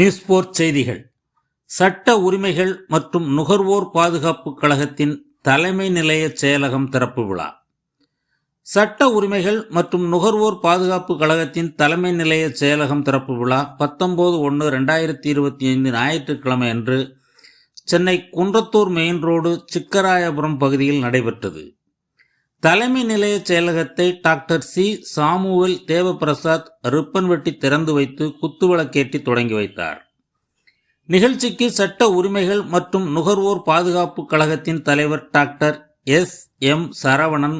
நியூஸ்போர்ட் செய்திகள். சட்ட உரிமைகள் மற்றும் நுகர்வோர் பாதுகாப்பு கழகத்தின் தலைமை நிலைய செயலகம் திறப்பு விழா. சட்ட உரிமைகள் மற்றும் நுகர்வோர் பாதுகாப்பு கழகத்தின் தலைமை நிலைய செயலகம் திறப்பு விழா பத்தொன்பது ஒன்று ரெண்டாயிரத்தி இருபத்தி ஐந்து ஞாயிற்றுக்கிழமை அன்று சென்னை குன்றத்தூர் மெயின் ரோடு சிக்கராயபுரம் பகுதியில் நடைபெற்றது. தலைமை நிலைய செயலகத்தை டாக்டர் சி. சாமுவல் தேவபிரசாத் ரிப்பன்வெட்டி திறந்து வைத்து குத்துவிளக்கேற்றி தொடங்கி வைத்தார். நிகழ்ச்சிக்கு சட்ட உரிமைகள் மற்றும் நுகர்வோர் பாதுகாப்பு கழகத்தின் தலைவர் டாக்டர் எஸ். எம். சரவணன்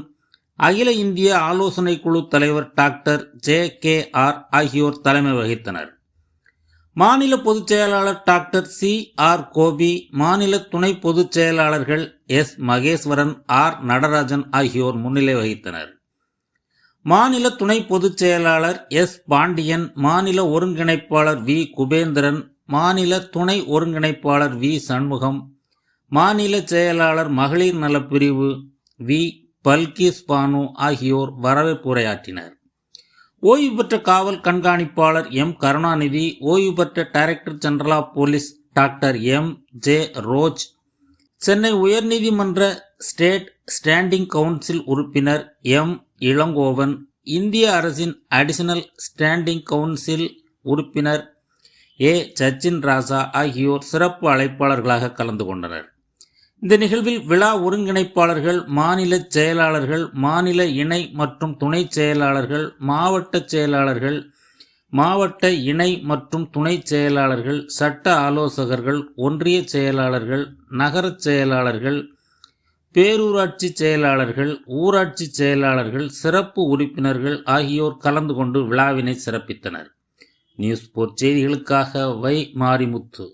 அகில இந்திய ஆலோசனை குழு தலைவர் டாக்டர் ஜே. கே. ஆர். ஆகியோர் தலைமை வகித்தனர். மாநில பொதுச் செயலாளர் டாக்டர் சி ஆர் கோபி மாநில துணை பொதுச் செயலாளர்கள் எஸ் மகேஸ்வரன் ஆர் நடராஜன் ஆகியோர் முன்னிலை வகித்தனர். மாநில துணை பொதுச் செயலாளர் எஸ் பாண்டியன் மாநில ஒருங்கிணைப்பாளர் வி குபேந்திரன் மாநில துணை ஒருங்கிணைப்பாளர் வி சண்முகம் மாநில செயலாளர் மகளிர் நலப்பிரிவு வி பல்கிஸ் பானு ஆகியோர் வரவேற்புரையாற்றினர். ஓய்வு பெற்ற காவல் கண்காணிப்பாளர் எம். கருணாநிதி ஓய்வு பெற்ற director general of police doctor M. J. ரோஜ் Chennai உயர்நீதிமன்ற ஸ்டேட் ஸ்டாண்டிங் கவுன்சில் உறுப்பினர் எம். இளங்கோவன் இந்திய அரசின் அடிஷனல் ஸ்டாண்டிங் கவுன்சில் உறுப்பினர் ஏ. சச்சின் ராசா ஆகியோர் சிறப்பு அழைப்பாளர்களாக கலந்து கொண்டனர். இந்த நிகழ்வில் விழா ஒருங்கிணைப்பாளர்கள் மாநில செயலாளர்கள் மாநில இணை மற்றும் துணை செயலாளர்கள் மாவட்ட செயலாளர்கள் மாவட்ட இணை மற்றும் துணை செயலாளர்கள் சட்ட ஆலோசகர்கள் ஒன்றிய செயலாளர்கள் நகரச் செயலாளர்கள் பேரூராட்சி செயலாளர்கள் ஊராட்சி செயலாளர்கள் சிறப்பு உறுப்பினர்கள் ஆகியோர் கலந்து கொண்டு விழாவினை சிறப்பித்தனர். நியூஸ் போர் செய்திகளுக்காக வை மாரிமுத்து.